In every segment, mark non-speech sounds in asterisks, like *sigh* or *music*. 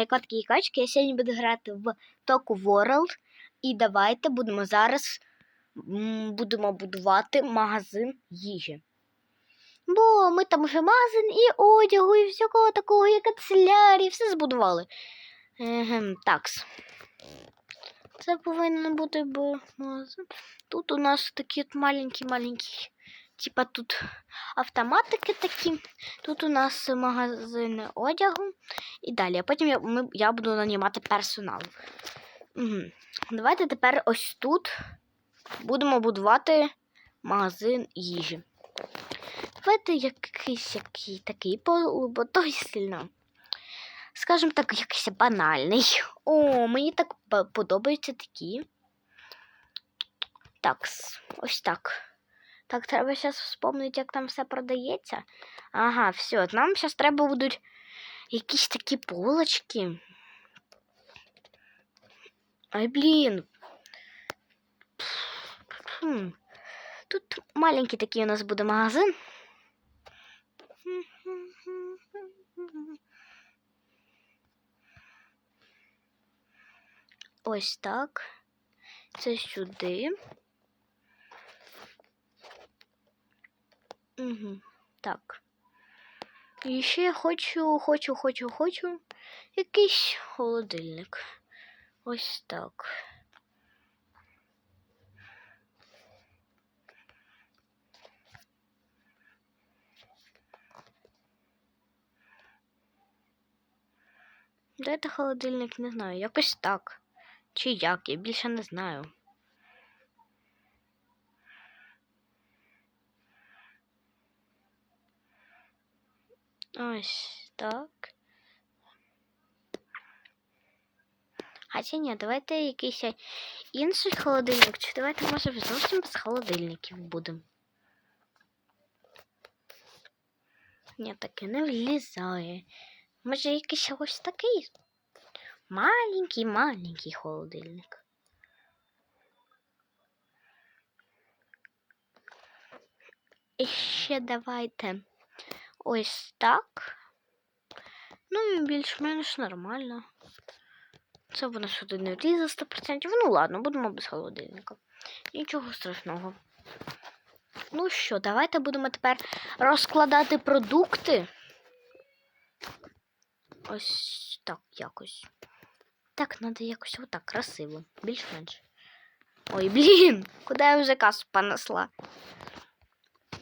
мої котки і качки. Я сьогодні буду грати в Току World. І давайте будемо зараз будемо будувати магазин їжі. Бо ми там вже магазин і одягу, і всякого такого, і канцелярії, все збудували. Егем, такс. Це повинен бути б магазин. Тут у нас такі от маленькі-маленькі, типа тут автоматики такі. Тут у нас магазин одягу і далі. А потім я, ми, я буду нанімати персонал. Угу. Давайте тепер ось тут будемо будувати магазин їжі. Давайте якийсь який такий, бо, той сильно. Скажімо так, якийсь банальний. О, мені так подобаються такі. Так, ось так. Так, треба зараз вспомнити, як там все продається. Ага, все. Нам зараз треба будуть якісь такі полочки. Ай, блін. Тут маленький такий у нас буде магазин. Ось так. Це сюди. Угу. Так. І ще хочу, хочу, хочу, хочу якийсь холодильник. Ось так. Де це холодильник, не знаю. Якось так. Чи як, я більше не знаю. Ось так. Хоча ні, давайте якийсь інший холодильник, чи давайте, може, зовсім без холодильників будемо. Ні, таке не влізає. Може, якийсь ось такий маленький, маленький холодильник. І ще давайте ось так. Ну більш-менш нормально. Це воно сюди не влізе 100%. Ну ладно, будемо без холодильника. Нічого страшного. Ну що, давайте будемо тепер розкладати продукти. Ось так якось. Так, треба якось отак красиво. Більш-менш. Ой, блін! Куди я вже касу понесла?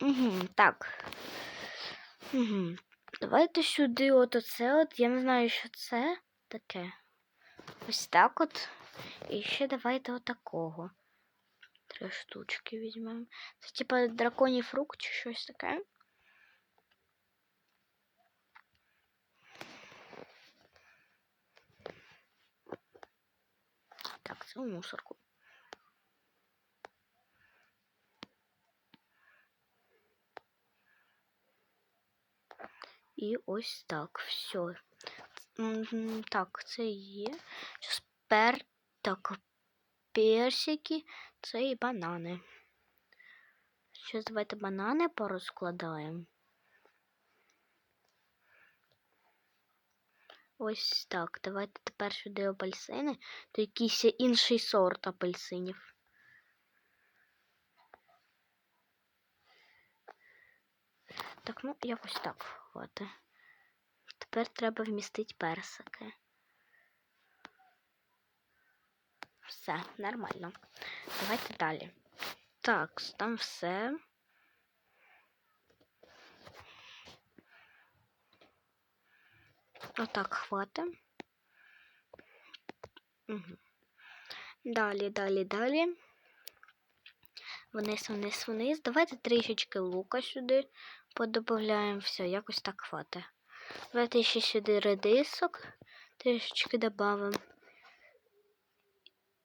Угу, так. Угу. Давайте сюди от оце от. Я не знаю, що це таке. Ось так от. І ще давайте отакого. Три штучки візьмемо. Це типа драконій фрукт чи щось таке. Так, це у мусорку. І ось так, все. Так, це є. Щас пер... Так, персики, це і банани. Зараз давайте банани порозкладаємо. Ось так. Давайте тепер сюди апельсини, то якийсь інший сорт апельсинів. Так, ну якось так хватить. Тепер треба вмістити персики. Все, нормально. Давайте далі. Так, там все. Отак хватить. Далі, далі, далі. Вниз, вниз, вниз. Давайте трішечки лука сюди подобавляємо. Все, якось так хватить. Давайте ще сюди редисок трішечки додамо.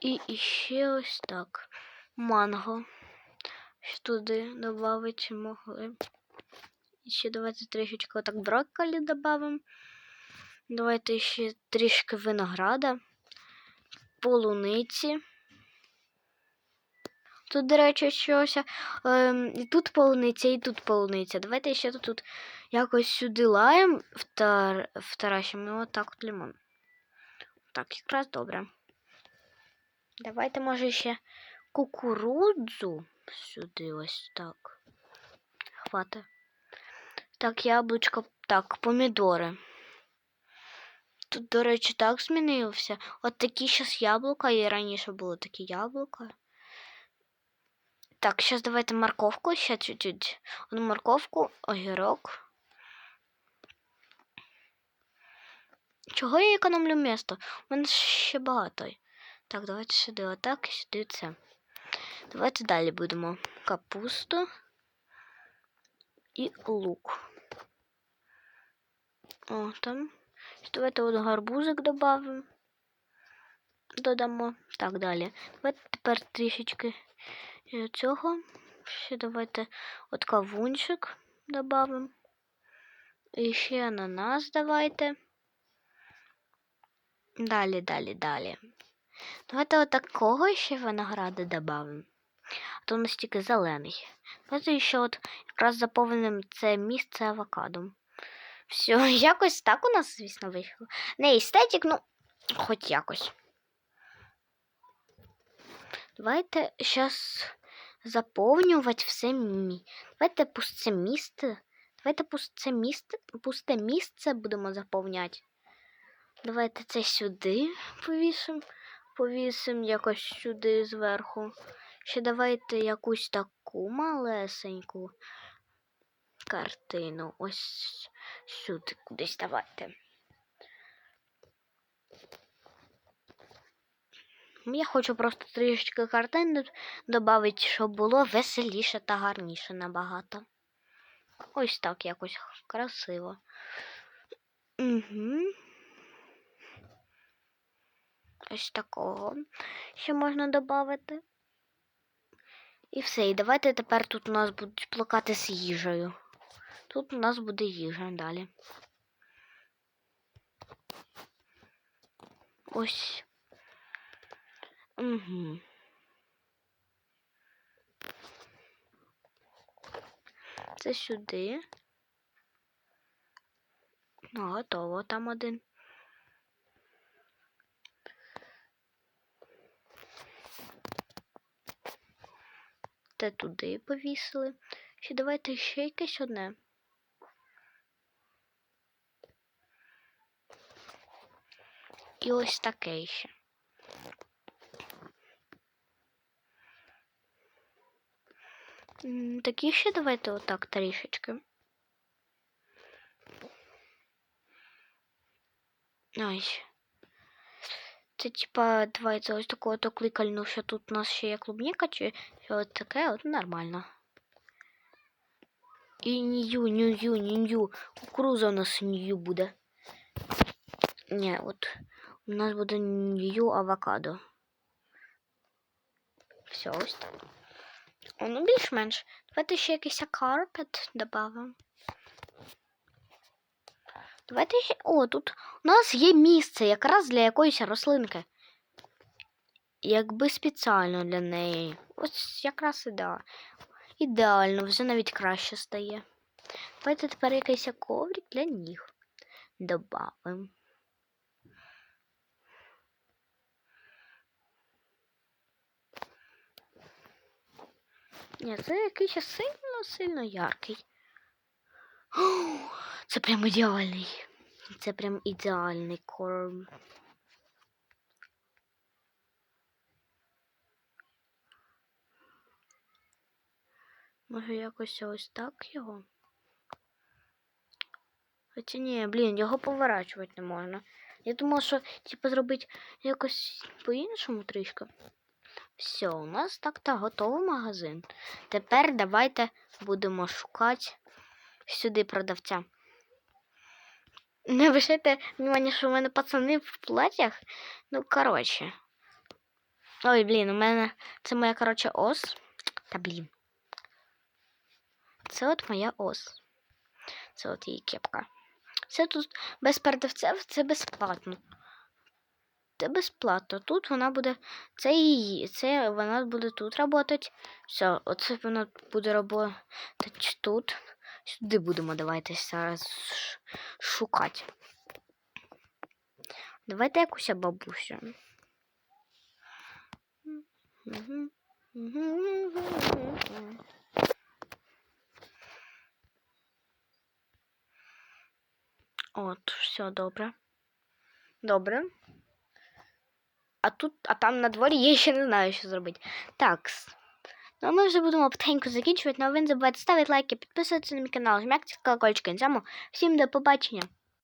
І ще ось так. Манго. Туди додати могли. І ще давайте трішечки отак брокколі додамо. Давайте ще трішки винограда, полуниці. Тут, до речі, щось. Ем, і тут полуниця, і тут полуниця. Давайте ще тут, якось сюди лаєм втар, втаращимо і отак от лимон. Так, якраз добре. Давайте, може, ще кукурудзу сюди ось так. Хвата. Так, яблучко. Так, помідори. Тут, до речі, так змінився. От такі зараз яблука, і раніше було такі яблука. Так, зараз давайте морковку ще чуть-чуть. Морковку, огірок. Чого я економлю місто? У мене ще багато. Так, давайте сюди отак і сюди це. Давайте далі будемо капусту і лук. О, там. Давайте от гарбузик додамо. Додамо. Так, далі. Давайте тепер трішечки цього. Ще давайте от кавунчик додамо. І ще ананас давайте. Далі, далі, далі. Давайте от такого ще винограду додамо. А то у нас тільки зелений. Давайте ще от якраз заповнимо це місце авокадом. Все, *laughs* якось так у нас, звісно, вийшло. Не естетик, ну, хоч якось. Давайте зараз заповнювати все мі. Давайте пусте місце. Давайте пусте місце, пусте місце будемо заповняти. Давайте це сюди повісимо. Повісимо якось сюди зверху. Ще давайте якусь таку малесеньку картину. Ось сюди кудись давайте. Я хочу просто трішечки картин додати, щоб було веселіше та гарніше набагато. Ось так якось красиво. Угу. Ось такого ще можна додати. І все. І давайте тепер тут у нас будуть плакати з їжею. Тут у нас буде їжа далі. Ось. Угу. Це сюди. Ну, готово там один. Те туди повісили. Ще давайте ще якесь одне. І ось таке ще. Такі ще давайте отак трішечки. Ось. Це типа, давайте ось такого то кликальну, що тут у нас ще є клубніка, чи що от таке, от нормально. І нью, нью, нью, кукуруза у нас нью буде. Ні, от у нас буде нью авокадо. Все, ось так. О, ну більш-менш. Давайте ще якийсь карпет додамо. Давайте ще. О, тут у нас є місце якраз для якоїсь рослинки. Якби спеціально для неї. Ось якраз іде. Ідеально, вже навіть краще стає. Давайте тепер якийсь коврик для ніг. Добавимо. Ні, це якийсь сильно-сильно яркий. *gasps* Це прям ідеальний. Це прям ідеальний корм. Може якось ось так його? Хоча ні, блін, його поворачувати не можна. Я думала, що типу зробити якось по-іншому трішки. Все, у нас так-то готовий магазин. Тепер давайте будемо шукати сюди продавця. Не обращайте внимание, що у мене пацани в платях. Ну, коротше. Ой, блін, у мене це моя, коротше, ос. Та блін. Це от моя ос. Це от її кепка. Це тут без продавців, це безплатно. Безплатно. Тут вона буде. Це її. Це вона буде тут працювати. Все, оце вона буде працювати тут. Сюди будемо давайте зараз шукати. Давайте якусь бабусю. От, все добре. Добре. А тут, а там на дворі я ще не знаю, що зробити. Так. Ну, а ми вже будемо потихеньку закінчувати, але ви не забувайте ставити лайки, підписуватися на мій канал, жмякти колокольчик. Всім до побачення.